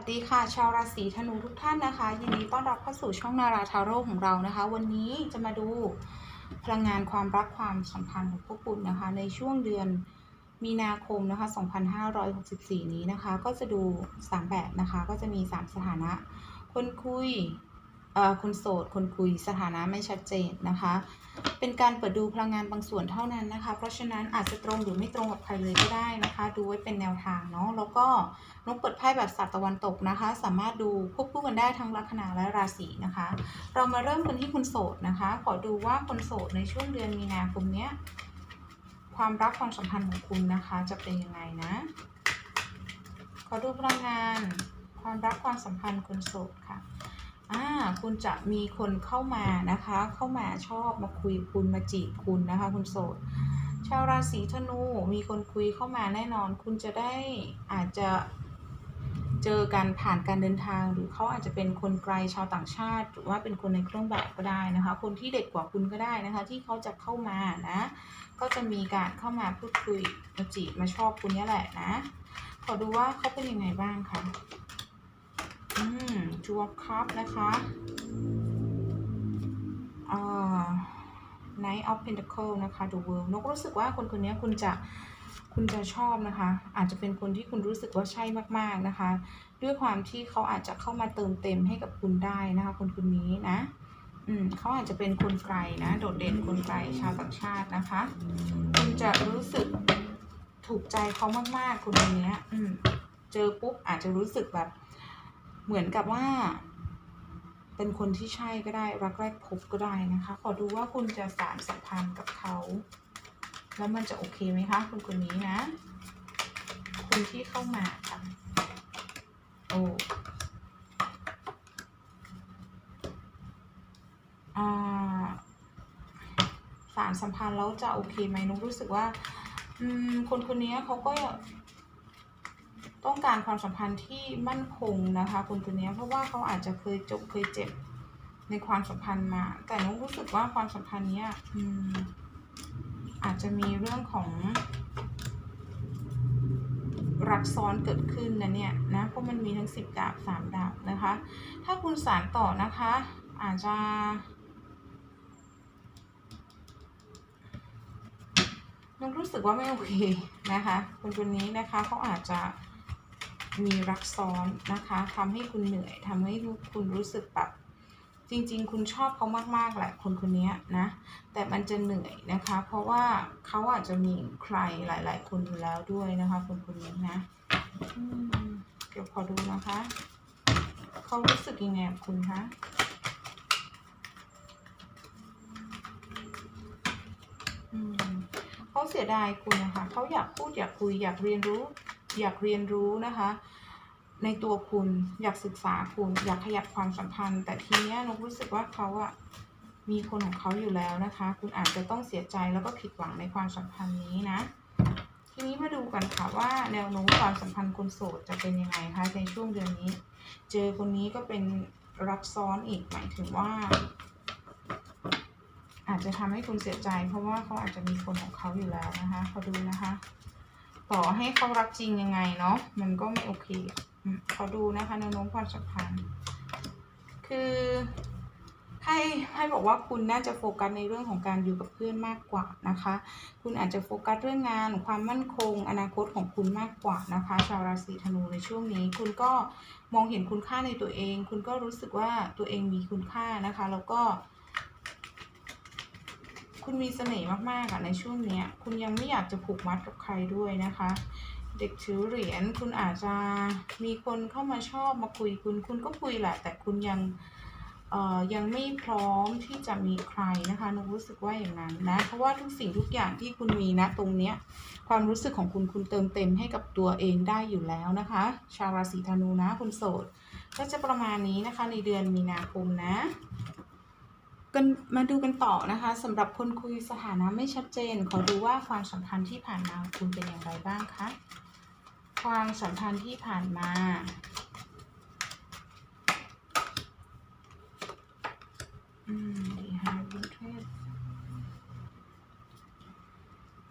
วัสดีค่ะ ชาวราศีธนูทุกท่านนะคะ ยินดีต้อนรับเข้าสู่ช่องนาราทาโร่ของเรานะคะ วันนี้จะมาดูพลังงานความรักความสัมพันธ์ของพวกคุณนะคะ ในช่วงเดือนมีนาคมนะคะ 2564 นี้นะคะ ก็จะดู 3 แบบนะคะ ก็จะมี 3 สถานะ คนคุย คนโสด คนคุยสถานะไม่ชัดเจนนะคะ เป็นการเปิดดูพลังงานบางส่วนเท่านั้นนะคะ เพราะฉะนั้นอาจจะตรงหรือไม่ตรงกับใครเลยก็ได้นะคะ ดูไว้เป็นแนวทางเนาะ แล้วก็นกเปิดไพ่แบบศาสตร์ตะวันตกนะคะ สามารถดูควบคู่กันได้ทั้งลัคนาและราศีนะคะ เรามาเริ่มกันที่คนโสดนะคะ ขอดูว่าคนโสดในช่วงเดือนมีนาคมเนี้ยความรักความสัมพันธ์ของคุณนะคะ จะเป็นยังไงนะ ขอดูพลังงาน ความรักความสัมพันธ์คนโสดค่ะ อ่าคุณจะมีคนเข้ามานะคะ เข้ามาชอบมาคุยคุณมาจีบคุณนะคะ คุณโสด ชาวราศีธนูมีคนคุยเข้ามาแน่นอน คุณจะได้อาจจะเจอกันผ่านการเดินทาง หรือเขาอาจจะเป็นคนไกลชาวต่างชาติ หรือว่าเป็นคนในเครื่องแบบก็ได้นะคะ คนที่เด็กกว่าคุณก็ได้นะคะ ที่เขาจะเข้ามานะ ก็จะมีการเข้ามาพูดคุยมาจีบมาชอบคุณนี่แหละนะขอดูว่าเขาเป็นยังไงบ้างค่ะ อืมจูวคัพนะคะอ่า Knight of Pentacle นะคะ The World นกรู้สึกว่าคนคนนี้คุณจะคุณจะชอบนะคะ อาจจะเป็นคนที่คุณรู้สึกว่าใช่มากๆนะคะ ด้วยความที่เขาอาจจะเข้ามาเติมเต็มให้กับคุณได้นะคะ คนคนนี้นะอืมเขาอาจจะเป็นคนไกลนะ โดดเด่นคนไกลชาวต่างชาตินะคะ คุณจะรู้สึกถูกใจเขามากๆ คนคนนี้อืมเจอปุ๊บอาจจะรู้สึกแบบ เหมือนกับว่า เป็นคนที่ใช่ก็ได้รักแรกพบก็ได้นะคะ ขอดูว่าคุณจะสานสัมพันธ์กับเขา แล้วมันจะโอเคไหมคะคนคนนี้นะ คนที่เข้ามาค่ะโอ้อ่าสารสัมพันธ์แล้วจะโอเคไหมนุกรู้สึกว่า อืม คนคนนี้เขาก็ ต้องการความสัมพันธ์ที่มั่นคงนะคะคนคนนี้เพราะว่าเขาอาจจะเคยจบเคยเจ็บในความสัมพันธ์มา แต่นุ้รู้สึกว่าความสัมพันธ์นี้อืมอาจจะมีเรื่องของ รักซ้อนเกิดขึ้นนะเนี่ยนะเพราะมันมีทั้งสิบดาบสามดาบนะคะ ถ้าคุณสารต่อนะคะ อาจจะนุกรู้สึกว่าไม่โอเคนะคะคนคนนี้นะคะเขาอาจจะ มีรักซ้อนนะคะทำให้คุณเหนื่อยทำให้คุณรู้สึกแบบจริง ๆ คุณชอบเขามากๆแหละคนคนนี้นะ แต่มันจะเหนื่อยนะคะ เพราะว่าเขาอาจจะมีใครหลาย ๆ คนอยู่แล้วด้วยนะคะคนคนนี้นะเดี๋ยวขอดูนะคะเขารู้สึกยังไงกับคุณคะเขาเสียดายคุณนะคะเขาอยากพูดอยากคุยอยากเรียนรู้ อยากเรียนรู้นะคะ ในตัวคุณ อยากศึกษาคุณ อยากขยับความสัมพันธ์ แต่ทีเนี้ยนกรู้สึกว่าเขาอะมีคนของเขาอยู่แล้วนะคะ คุณอาจจะต้องเสียใจแล้วก็ผิดหวังในความสัมพันธ์นี้นะ ทีนี้มาดูกันค่ะว่าแนวโน้มความสัมพันธ์คนโสดจะเป็นยังไงคะในช่วงเดือนนี้ เจอคนนี้ก็เป็นรักซ้อนอีกหมายถึงว่า อาจจะทำให้คุณเสียใจ เพราะว่าเขาอาจจะมีคนของเขาอยู่แล้วนะคะเขาดูนะคะ ต่อให้เขารักจริงยังไงเนาะมันก็ไม่โอเคเขาดูนะคะแนวโน้มความสัมพันธ์คือให้ให้บอกว่าคุณน่าจะโฟกัสในเรื่องของการอยู่กับเพื่อนมากกว่านะคะ คุณอาจจะโฟกัสเรื่องงานความมั่นคง อนาคตของคุณมากกว่านะคะ ชาวราศีธนูในช่วงนี้ คุณก็มองเห็นคุณค่าในตัวเอง คุณก็รู้สึกว่าตัวเองมีคุณค่านะคะ แล้วก็ คุณมีเสน่ห์มากๆอะในช่วงเนี้ยคุณยังไม่อยากจะผูกมัดกับใครด้วยนะคะ เด็กถือเหรียญคุณอาจจะมีคนเข้ามาชอบมาคุยคุณ คุณก็คุยแหละ แต่คุณยังเอ่อยังไม่พร้อมที่จะมีใครนะคะนุรู้สึกว่าอย่างนั้นนะเพราะว่าทุกสิ่งทุกอย่างที่คุณมีนะตรงเนี้ยความรู้สึกของคุณคุณเติมเต็มให้กับตัวเองได้อยู่แล้วนะคะ ชาวราศีธนูนะคุณโสด ก็จะประมาณนี้นะคะในเดือนมีนาคมนะ กันมาดูกันต่อนะคะสำหรับคนคุยสถานะไม่ชัดเจน ขอดูว่าความสัมพันธ์ที่ผ่านมาคุณเป็นอย่างไรบ้างคะความสัมพันธ์ที่ผ่านมา อืมดีฮะบุเทพ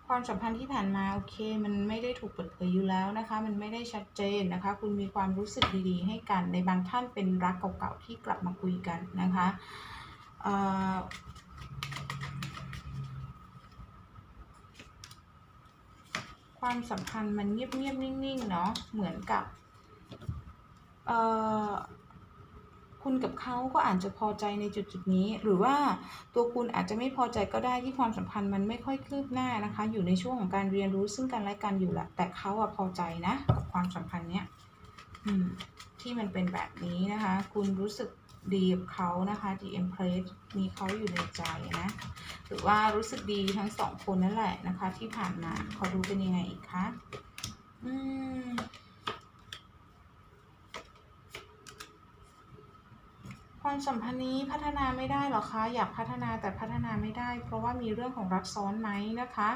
ความสัมพันธ์ที่ผ่านมาโอเค มันไม่ได้ถูกเปิดเผยอยู่แล้วนะคะ มันไม่ได้ชัดเจนนะคะ คุณมีความรู้สึกดีๆให้กันในบางท่านเป็นรักเก่าๆที่กลับมาคุยกันนะคะ ความสัมพันธ์มันเงียบๆนิ่งๆ เนาะเหมือนกับคุณกับเขาก็อาจจะพอใจในจุดจุดๆนี้ หรือว่าตัวคุณอาจจะไม่พอใจก็ได้ที่ความสัมพันธ์มันไม่ค่อยคืบหน้านะคะ อยู่ในช่วงของการเรียนรู้ซึ่งกันและกันอยู่แหละแต่เขาอะพอใจนะ กับความสัมพันธ์เนี้ยที่มันเป็นแบบนี้นะคะ คุณรู้สึก ดีกับเขานะคะดีเอ็มเพรสมีเขาอยู่ในใจนะ หรือว่ารู้สึกดีทั้งสองคนนั่นแหละนะคะ ที่ผ่านมาขอดูเป็นยังไงอีกคะอืมความสัมพันธ์นี้พัฒนาไม่ได้หรอคะ อยากพัฒนาแต่พัฒนาไม่ได้ เพราะว่ามีเรื่องของรักซ้อนไหมนะคะ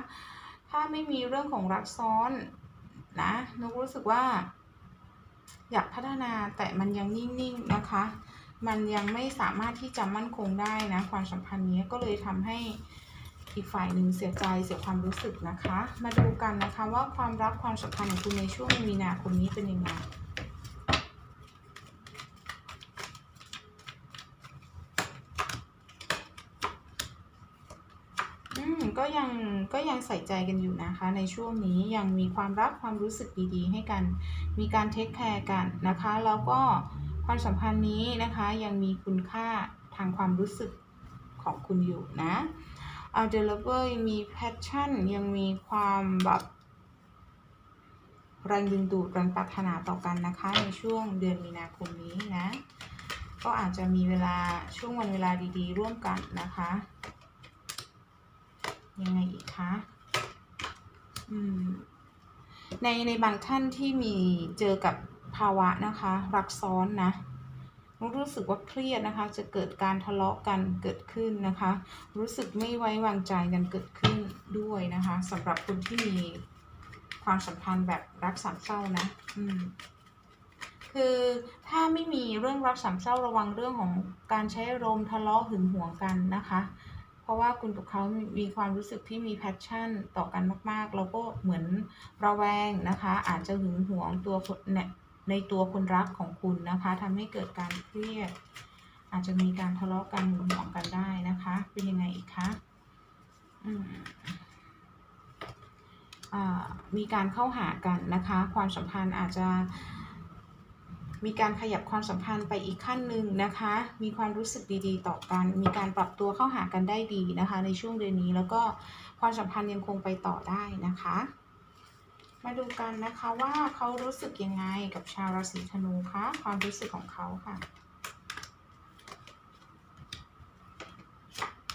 ถ้าไม่มีเรื่องของรักซ้อนนะนุกรู้สึกว่า อยากพัฒนาแต่มันยังนิ่งๆนะคะ มันยังไม่สามารถที่จะมั่นคงได้นะความสัมพันธ์นี้ก็เลยทำให้อีกฝ่ายหนึ่งเสียใจเสียความรู้สึกนะคะ มาดูกันนะคะว่าความรักความสัมพันธ์ของคุณในช่วงมีนาคมนี้เป็นยังไงอืมก็ยังก็ยังใส่ใจกันอยู่นะคะ ในช่วงนี้ยังมีความรักความรู้สึกดีๆ ให้กัน มีการเทคแคร์กันนะคะ แล้วก็ ความสัมพันธ์นี้นะคะยังมีคุณค่าทางความรู้สึกของคุณอยู่นะเอาเดลเวอร์ยังมีแพชชั่นยังมีความแบบแรงดึงดูดแรงปรารถนาต่อกันนะคะ ในช่วงเดือนมีนาคมนี้นะ ก็อาจจะมีเวลาช่วงวันเวลาดีๆ ร่วมกันนะคะ ยังไงอีกคะในในบางท่านที่มีเจอกับาวะนะคะรักซ้อนนะรู้สึกว่าเครียดนะคะ จะเกิดการทะเลาะกันเกิดขึ้นนะคะ รู้สึกไม่ไว้วางใจกันเกิดขึ้นด้วยนะคะสำหรับคนที่มีความสัมพันธ์แบบรักสามเศร้านะอืมคือถ้าไม่มีเรื่องรักสามเศร้าระวังเรื่องของการใช้อารมณ์ทะเลาะหึงหวงกันนะคะ เพราะว่าคุณกับเขามีความรู้สึกที่มีแพชชั่นต่อกันมากๆแล้วก็เหมือนระแวงนะคะ อาจจะหึงหวงตัวคนเนี่ย ในตัวคนรักของคุณนะคะทำให้เกิดการเครียด อาจจะมีการทะเลาะกันหึงหวงกันได้นะคะ เป็นยังไงอีกคะมีการเข้าหากันนะคะ ความสัมพันธ์อาจจะมีการขยับความสัมพันธ์ไปอีกขั้นหนึ่งนะคะ มีความรู้สึกดีๆ ต่อกัน มีการปรับตัวเข้าหากันได้ดีนะคะ ในช่วงเดือนนี้ แล้วก็ความสัมพันธ์ยังคงไปต่อได้นะคะ มาดูกันนะคะว่าเขารู้สึกยังไงกับชาวราศีธนูคะความรู้สึกของเขาค่ะ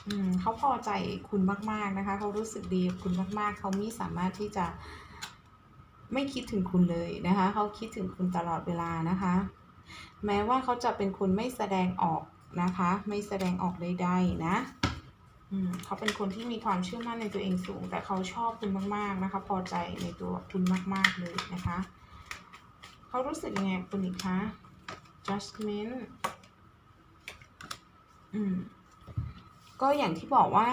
อืมเขาพอใจคุณมาก ๆนะคะ เขารู้สึกดีคุณมาก ๆ เขาไม่สามารถที่จะไม่คิดถึงคุณเลยนะคะ เขาคิดถึงคุณตลอดเวลานะคะ แม้ว่าเขาจะเป็นคนไม่แสดงออกนะคะ ไม่แสดงออกใดๆนะ เขาเป็นคนที่มีความเชื่อมั่นในตัวเองสูง แต่เขาชอบคุณมาก ๆนะคะ พอใจในตัวคุณมากๆเลยนะคะ เขารู้สึกยังไงคุณอีกคะ judgment อืมก็อย่างที่บอกว่า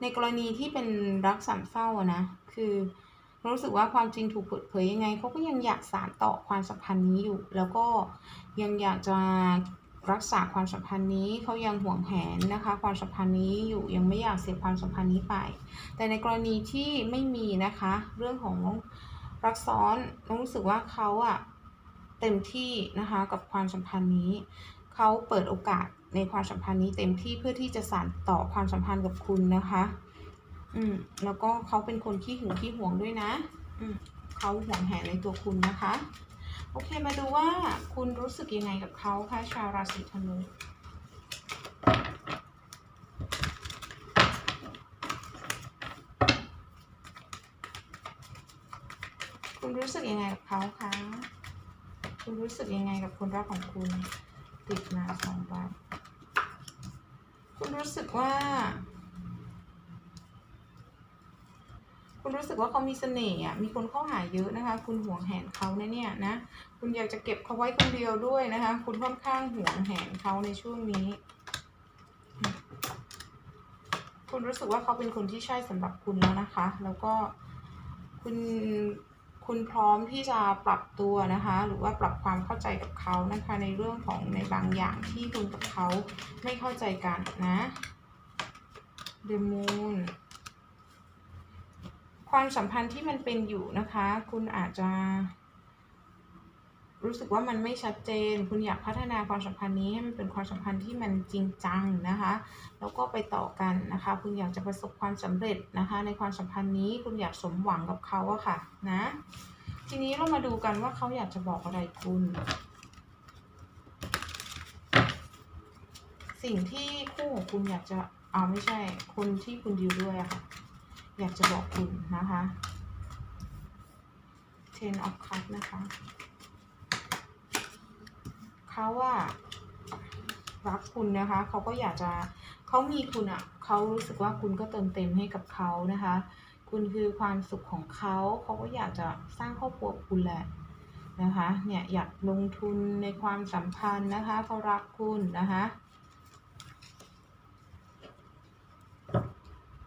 ในกรณีที่เป็นรักสามเศร้านะ คือรู้สึกว่าความจริงถูกเปิดเผยยังไงเขาก็ยังอยากสานต่อความสัมพันธ์นี้อยู่ แล้วก็ยังอยากจะ รักษาความสัมพันธ์นี้เขายังห่วงแหนนะคะ ความสัมพันธ์นี้อยู่ยังไม่อยากเสียความสัมพันธ์นี้ไป แต่ในกรณีที่ไม่มีนะคะ เรื่องของรักซ้อนรู้สึกว่าเขาอะเต็มที่นะคะกับความสัมพันธ์นี้เขาเปิดโอกาสในความสัมพันธ์นี้เต็มที่เพื่อที่จะสานต่อความสัมพันธ์กับคุณนะคะ อืมแล้วก็เขาเป็นคนขี้หึงขี้หวงด้วยนะ อืมเขาหวงแหนในตัวคุณนะคะ โอเคมาดูว่าคุณรู้สึกยังไงกับเขาคะชาวราศีธนูคุณรู้สึกยังไงกับเขาคะคุณรู้สึกยังไงกับคนรักของคุณติดมาสองใบคุณรู้สึกว่า คุณรู้สึกว่าเขามีเสน่ห์อะมีคนเข้าหาเยอะนะคะ คุณห่วงแหนเขานะเนี่ยนะ คุณอยากจะเก็บเขาไว้คนเดียวด้วยนะคะ คุณค่อนข้างห่วงแหนเขาในช่วงนี้ คุณรู้สึกว่าเขาเป็นคนที่ใช่สำหรับคุณแล้วนะคะ แล้วก็คุณคุณพร้อมที่จะปรับตัวนะคะ หรือว่าปรับความเข้าใจกับเขานะคะ ในเรื่องของในบางอย่างที่คุณกับเขาไม่เข้าใจกันนะ The Moon ความสัมพันธ์ที่มันเป็นอยู่นะคะ คุณอาจจะ รู้สึกว่ามันไม่ชัดเจน คุณอยากพัฒนาความสัมพันธ์นี้ให้มันเป็นความสัมพันธ์ที่มันจริงจังนะคะ แล้วก็ไปต่อกันนะคะ คุณอยากจะประสบความสำเร็จนะคะ ในความสัมพันธ์นี้คุณอยากสมหวังกับเขาอะค่ะนะ ทีนี้เรามาดูกันว่าเขาอยากจะบอกอะไรคุณสิ่งที่คู่ของคุณอยากจะเอาไม่ใช่ คนที่คุณดิวด้วยอะค่ะ อยากจะบอกคุณนะคะ ten of cups นะคะเขาว่ารักคุณนะคะเขาก็อยากจะเขามีคุณอะ่ะเขารู้สึกว่าคุณก็เติมเต็มให้กับเขานะคะ คุณคือความสุขของเขาเขาก็อยากจะสร้างครอบครัวคุณแหละนะคะ เนี่ยอยากลงทุนในความสัมพันธ์นะคะเขารักคุณนะคะ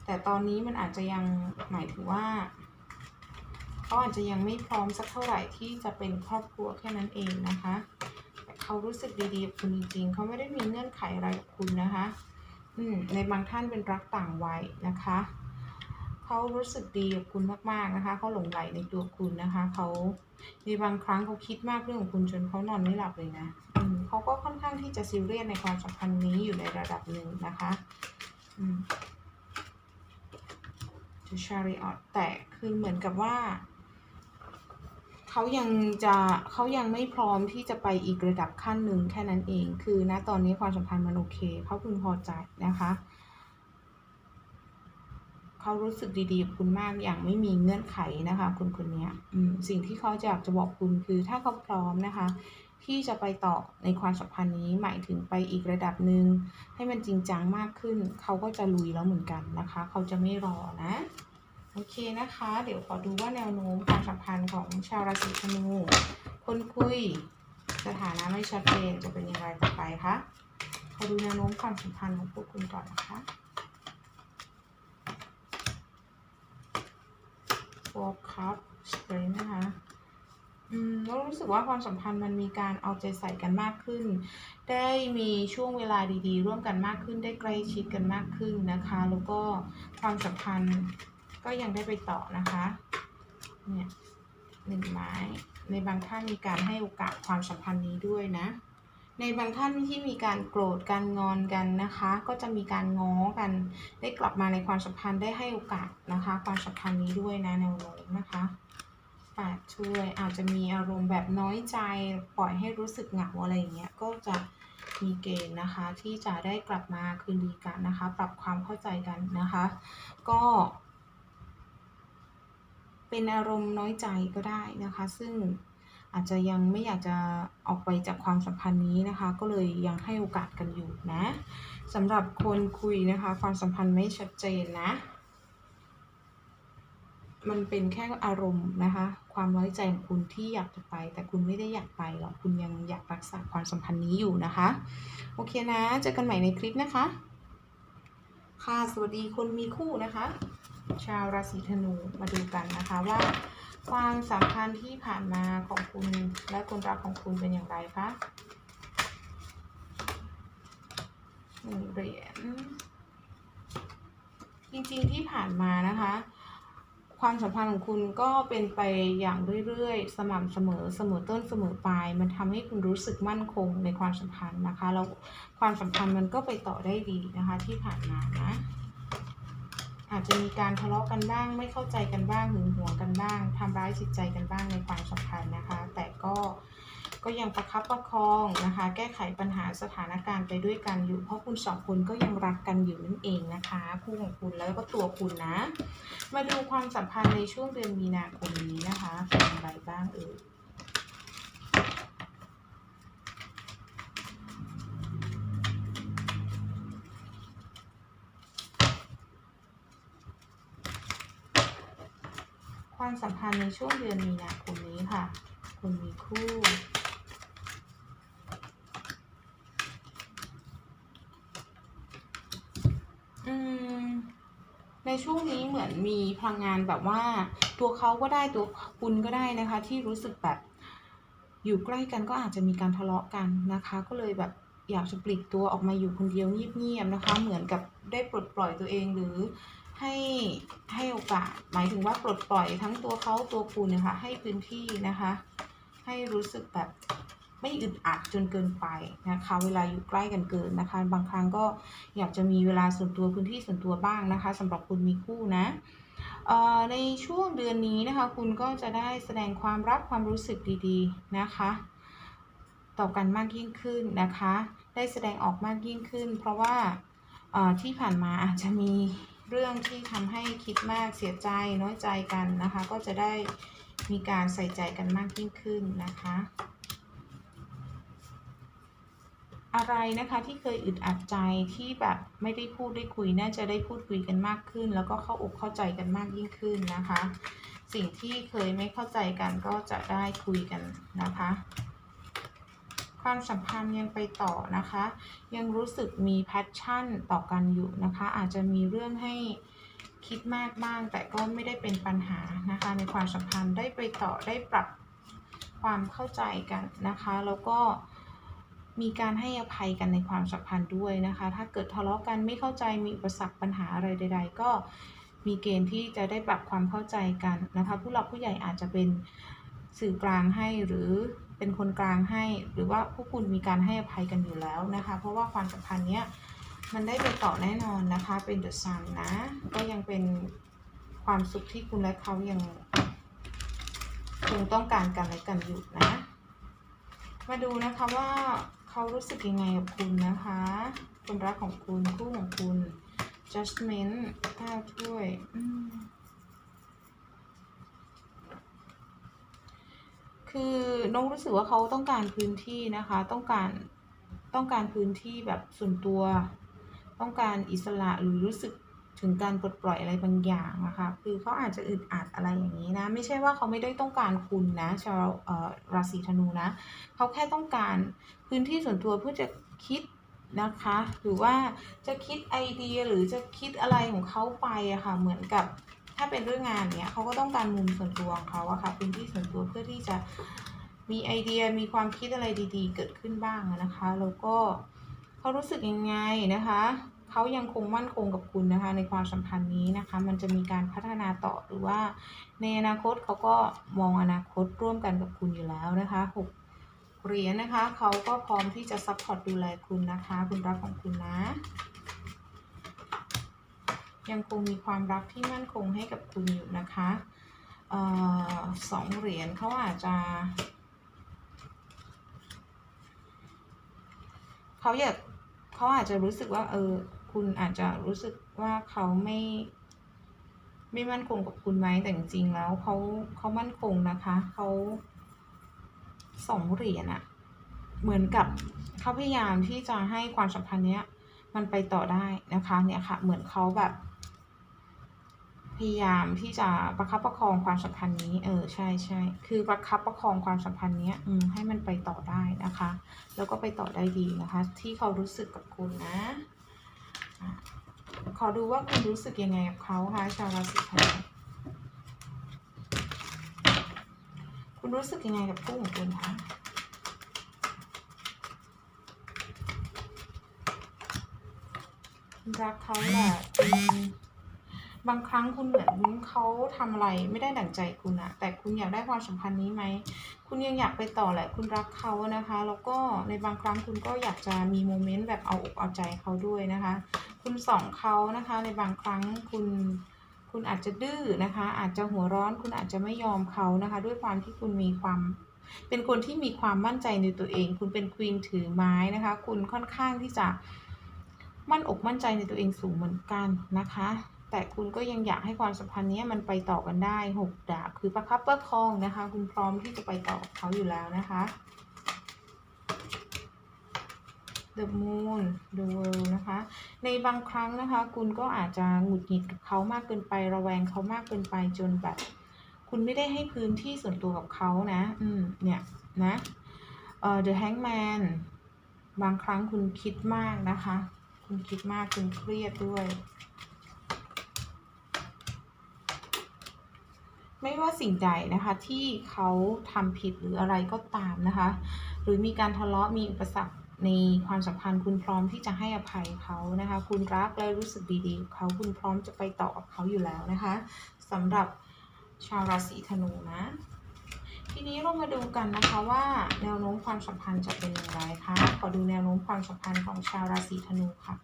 แต่ตอนนี้มันอาจจะยังหมายถึงว่าเขาอาจจะยังไม่พร้อมสักเท่าไหร่ที่จะเป็นครอบครัวแค่นั้นเองนะคะแต่เขารู้สึกดีๆกับคุณจริงๆเขาไม่ได้มีเงื่อนไขอะไรกับคุณนะคะอืมในบางท่านเป็นรักต่างวัยนะคะเขารู้สึกดีกับคุณมากๆนะคะเขาหลงไหลในตัวคุณนะคะเขาในบางครั้งเขาคิดมากเรื่องของคุณจนเขานอนไม่หลับเลยนะอืมเขาก็ค่อนข้างที่จะซีเรียสในความสัมพันธ์นี้อยู่ในระดับหนึ่งนะคะอืม to chariot แต่คือเหมือนกับว่า เขายังจะเขายังไม่พร้อมที่จะไปอีกระดับขั้นหนึ่งแค่นั้นเอง คือณตอนนี้ความสัมพันธ์มันโอเค เขาพึงพอใจนะคะ เขารู้สึกดีๆกับคุณมากอย่างไม่มีเงื่อนไขนะคะ คุณคนนี้สิ่งที่เขาอยากจะบอกคุณคือถ้าเขาพร้อมนะคะ ที่จะไปต่อในความสัมพันธ์นี้หมายถึงไปอีกระดับหนึ่งให้มันจริงจังมากขึ้น เขาก็จะลุยแล้วเหมือนกันนะคะ เขาจะไม่รอนะโอเคนะคะ เดี๋ยวขอดูว่าแนวโน้มความสัมพันธ์ของชาวราศีธนูคนคุย สถานะไม่ชัดเจนจะเป็นอย่างไรต่อไปคะขอดูแนวโน้มความสัมพันธ์ของพวกคุณก่อนนะคะ Four Cup Strength นะคะ อืมรู้สึกว่าความสัมพันธ์มันมีการเอาใจใส่กันมากขึ้น ได้มีช่วงเวลาดีๆ ร่วมกันมากขึ้น ได้ใกล้ชิดกันมากขึ้นนะคะ แล้วก็ความสัมพันธ์ก็ยังได้ไปต่อนะคะ เนี่ยหนึ่งไม้ ในบางท่านมีการให้โอกาสความสัมพันธ์นี้ด้วยนะ ในบางท่านที่มีการโกรธกันงอนกันนะคะ ก็จะมีการง้อกัน ได้กลับมาในความสัมพันธ์ได้ให้โอกาสนะคะ ความสัมพันธ์นี้ด้วยนะแนวโน้มนะคะ แปดช่วย อาจจะมีอารมณ์แบบน้อยใจ ปล่อยให้รู้สึกเหงาอะไรอย่างเงี้ยก็จะมีเกณฑ์นะคะที่จะได้กลับมาคืนดีกันนะคะ ปรับความเข้าใจกันนะคะ ก็ เป็นอารมณ์น้อยใจก็ได้นะคะ ซึ่งอาจจะยังไม่อยากจะออกไปจากความสัมพันธ์นี้นะคะ ก็เลยยังให้โอกาสกันอยู่นะสำหรับคนคุยนะคะ ความสัมพันธ์ไม่ชัดเจนนะ มันเป็นแค่อารมณ์นะคะ ความน้อยใจของคุณที่อยากจะไป แต่คุณไม่ได้อยากไปหรอกคุณยังอยากรักษาความสัมพันธ์นี้อยู่นะคะ โอเคนะ เจอกันใหม่ในคลิปนะคะ ค่ะสวัสดีคนมีคู่นะคะ ชาวราศีธนูมาดูกันนะคะว่าความสัมพันธ์ที่ผ่านมาของคุณและคนรักของคุณเป็นอย่างไรคะเหรียญจริงๆที่ผ่านมานะคะ ความสัมพันธ์ของคุณก็เป็นไปอย่างเรื่อยๆ สม่ำเสมอเสมอต้นเสมอปลาย มันทำให้คุณรู้สึกมั่นคงในความสัมพันธ์นะคะ แล้วความสัมพันธ์มันก็ไปต่อได้ดีนะคะที่ผ่านมานะ อาจจะมีการทะเลาะกันบ้าง ไม่เข้าใจกันบ้างหึงหวงกันบ้างทำร้ายจิตใจกันบ้างในความสัมพันธ์นะคะ แต่ก็ ก็ยังประคับประคองนะคะ แก้ไขปัญหาสถานการณ์ไปด้วยกันอยู่ เพราะคุณสองคนก็ยังรักกันอยู่นั่นเองนะคะคู่ของคุณแล้วก็ตัวคุณนะ มาดูความสัมพันธ์ในช่วงเดือนมีนาคมนี้นะคะเป็นอย่างไรบ้างเอ่ยความสัมพันธ์ในช่วงเดือนมีนาคมนี้ค่ะ คุณมีคู่ อืม ในช่วงนี้เหมือนมีพลังงานแบบว่า ตัวเขาก็ได้ตัวคุณก็ได้นะคะ ที่รู้สึกแบบอยู่ใกล้กันก็อาจจะมีการทะเลาะกันนะคะ ก็เลยแบบอยากจะปลีกตัวออกมาอยู่คนเดียวเงียบๆนะคะ เหมือนกับได้ปลดปล่อยตัวเองหรือให้ให้โอกาสหมายถึงว่าปลดปล่อยทั้งตัวเขาตัวคุณนะคะให้พื้นที่นะคะ ให้รู้สึกแบบ ไม่อึดอัดจนเกินไปนะคะ เวลาอยู่ใกล้กันเกินนะคะ บางครั้งก็อยากจะมีเวลาส่วนตัวพื้นที่ส่วนตัวบ้างนะคะสำหรับคุณมีคู่นะเอ่อในช่วงเดือนนี้นะคะ คุณก็จะได้แสดงความรักความรู้สึกดีๆนะคะ ต่อกันมากยิ่งขึ้นนะคะ ได้แสดงออกมากยิ่งขึ้น เพราะว่าเอ่อที่ผ่านมาอาจจะมีเรื่องที่ทำให้คิดมากเสียใจน้อยใจกันนะคะ ก็จะได้มีการใส่ใจกันมากยิ่งขึ้นนะคะ อะไรนะคะที่เคยอึดอัดใจที่แบบไม่ได้พูดได้คุยน่าจะได้พูดคุยกันมากขึ้น แล้วก็เข้าอกเข้าใจกันมากยิ่งขึ้นนะคะ สิ่งที่เคยไม่เข้าใจกันก็จะได้คุยกันนะคะความสัมพันธ์ยังไปต่อนะคะ ยังรู้สึกมีแพชชั่นต่อกันอยู่นะคะ อาจจะมีเรื่องให้คิดมากบ้าง แต่ก็ไม่ได้เป็นปัญหานะคะ ในความสัมพันธ์ได้ไปต่อได้ปรับความเข้าใจกันนะคะ แล้วก็ มีการให้อภัยกันในความสัมพันธ์ด้วยนะคะ ถ้าเกิดทะเลาะกันไม่เข้าใจมีอุปสรรคปัญหาอะไรใด ๆ ก็มีเกณฑ์ที่จะได้ปรับความเข้าใจกันนะคะ ผู้หลักผู้ใหญ่อาจจะเป็นสื่อกลางให้หรือเป็นคนกลางให้ หรือว่าผู้คุณมีการให้อภัยกันอยู่แล้วนะคะ เพราะว่าความสัมพันธ์เนี้ยมันได้ไปต่อแน่นอนนะคะ เป็นเดอะซันนะ ก็ยังเป็นความสุขที่คุณและเขายังคงต้องการกันและกันอยู่นะ มาดูนะคะว่า เขารู้สึกยังไงกับคุณนะคะ คนรักของคุณคู่ของคุณ judgment ก้าถ้วยคือน้องรู้สึกว่าเขาต้องการพื้นที่นะคะ ต้องการต้องการพื้นที่แบบส่วนตัว ต้องการอิสระหรือรู้สึก ถึงการปลดปล่อยอะไรบางอย่างนะคะ คือเขาอาจจะอึดอัดอะไรอย่างนี้นะ ไม่ใช่ว่าเขาไม่ได้ต้องการคุณนะชาวราศีธนูนะ เขาแค่ต้องการพื้นที่ส่วนตัวเพื่อจะคิดนะคะ หรือว่าจะคิดไอเดียหรือจะคิดอะไรของเขาไปอะค่ะ เหมือนกับถ้าเป็นเรื่องงานเนี้ยเขาก็ต้องการมุมส่วนตัวของเขาอะค่ะ พื้นที่ส่วนตัวเพื่อที่จะมีไอเดียมีความคิดอะไรดี ๆ เกิดขึ้นบ้างนะคะ แล้วก็เขารู้สึกยังไงนะคะ เขายังคงมั่นคงกับคุณนะคะ ในความสัมพันธ์นี้นะคะ มันจะมีการพัฒนาต่อหรือว่า ในอนาคตเขาก็มองอนาคตร่วมกันกับคุณอยู่แล้วนะคะหกเหรียญนะคะเขาก็พร้อมที่จะซัพพอร์ตดูแลคุณนะคะ คุณรักของคุณนะยังคงมีความรักที่มั่นคงให้กับคุณอยู่นะคะออสองเหรียญเขาอาจจะ เขาอยากเขาอาจจะรู้สึกว่า เออ คุณอาจจะรู้สึกว่าเขาไม่ ไม่มั่นคงกับคุณไหมแต่จริงๆแล้วเขาเขามั่นคงนะคะเขาสองเหรียญอะเหมือนกับเขาพยายามที่จะให้ความสัมพันธ์เนี้ย มันไปต่อได้นะคะ เนี่ยค่ะ เหมือนเขาแบบ พยายามที่จะประคับประคองความสัมพันธ์นี้ เออใช่ใช่คือประคับประคองความสัมพันธ์เนี้ย อืมให้มันไปต่อได้นะคะ แล้วก็ไปต่อได้ดีนะคะ ที่เขารู้สึกกับคุณนะอะ ขอดูว่าคุณรู้สึกยังไงกับเขาคะชาวราศีธนูคุณรู้สึกยังไงกับคู่ของคุณคะรักเขาแหละบางครั้งคุณเหมือนเขาทำอะไรไม่ได้ดั่งใจคุณอะแต่คุณอยากได้ความสัมพันธ์นี้ไหม คุณยังอยากไปต่อแหละ คุณรักเขานะคะ แล้วก็ในบางครั้งคุณก็อยากจะมีโมเมนต์แบบเอาอกเอาใจเขาด้วยนะคะ คุณส่องเขานะคะ ในบางครั้งคุณคุณอาจจะดื้อนะคะ อาจจะหัวร้อน คุณอาจจะไม่ยอมเขานะคะ ด้วยความที่คุณมีความ เป็นคนที่มีความมั่นใจในตัวเอง คุณเป็นควีนถือไม้นะคะ คุณค่อนข้างที่จะมั่นอกมั่นใจในตัวเองสูงเหมือนกันนะคะ แต่คุณก็ยังอยากให้ความสัมพันธ์นี้มันไปต่อกันได้หกดาบคือประคับประคองนะคะ คุณพร้อมที่จะไปต่อเขาอยู่แล้วนะคะ The Moon The World นะคะ ในบางครั้งนะคะ คุณก็อาจจะหงุดหงิดกับเขามากเกินไประแวงเขามากเกินไปจนแบบ คุณไม่ได้ให้พื้นที่ส่วนตัวกับเขานะ อืม เนี่ยนะเอ่อ The Hangman บางครั้งคุณคิดมากนะคะ คุณคิดมาก คุณเครียดด้วย ไม่ว่าสิ่งใดนะคะ ที่เขาทำผิดหรืออะไรก็ตามนะคะ หรือมีการทะเลาะมีอุปสรรค ในความสัมพันธ์คุณพร้อมที่จะให้อภัยเขานะคะ คุณรักและรู้สึกดีๆเขาคุณพร้อมจะไปต่อกับเขาอยู่แล้วนะคะสำหรับชาวราศีธนูนะ ทีนี้เรามาดูกันนะคะว่าแนวโน้มความสัมพันธ์จะเป็นอย่างไรคะขอดูแนวโน้มความสัมพันธ์ของชาวราศีธนูค่ะ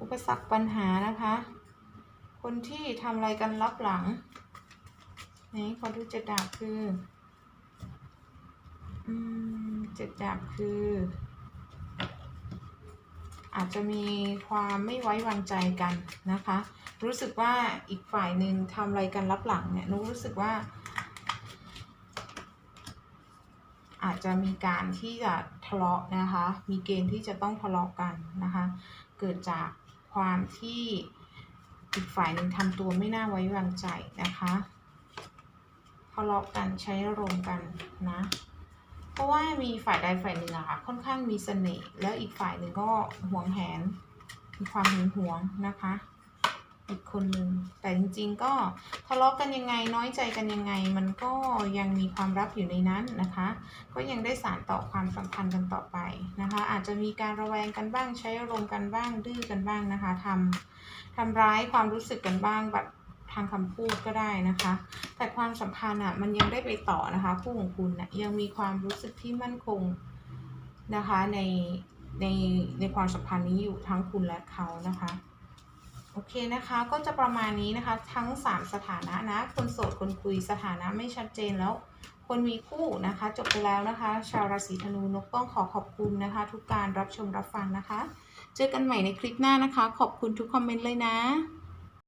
อุปสรรคปัญหานะคะ คนที่ทำอะไรกันลับหลัง นี่ขอดูเจ็ดดาบคืออืมเจ็ดดาบคือ อาจจะมีความไม่ไว้วางใจกันนะคะ รู้สึกว่าอีกฝ่ายหนึ่งทำอะไรกันลับหลังเนี่ยนุรู้สึกว่า อาจจะมีการที่จะทะเลาะนะคะ มีเกณฑ์ที่จะต้องทะเลาะกันนะคะ เกิดจากความที่ อีกฝ่ายหนึ่งทำตัวไม่น่าไว้วางใจนะคะทะเลาะกันใช้อารมณ์กันนะ เพราะว่ามีฝ่ายใดฝ่ายหนึ่งอะค่ะค่อนข้างมีเสน่ห์แล้วอีกฝ่ายหนึ่งก็หวงแหนมีความหึงหวงนะคะ อีกคนนึงแต่จริงๆก็ทะเลาะกันยังไงน้อยใจกันยังไง มันก็ยังมีความรักอยู่ในนั้นนะคะ ก็ยังได้สานต่อความสัมพันธ์กันต่อไปนะคะ อาจจะมีการระแวงกันบ้างใช้อารมณ์กันบ้างดื้อกันบ้างนะคะทำทำร้ายความรู้สึกกันบ้างแบบทางคำพูดก็ได้นะคะ แต่ความสัมพันธ์อะมันยังได้ไปต่อนะคะคู่ของคุณนะยังมีความรู้สึกที่มั่นคงนะคะในในในความสัมพันธ์นี้อยู่ทั้งคุณและเขานะคะ โอเคนะคะก็จะประมาณนี้นะคะ ทั้ง 3 สถานะนะคนโสดคนคุยสถานะไม่ชัดเจนแล้ว คนมีคู่นะคะ จบไปแล้วนะคะ ชาวราศีธนูนกต้องขอขอบคุณนะคะ ทุกการรับชมรับฟังนะคะ เจอกันใหม่ในคลิปหน้านะคะ ขอบคุณทุกคอมเมนต์เลยนะ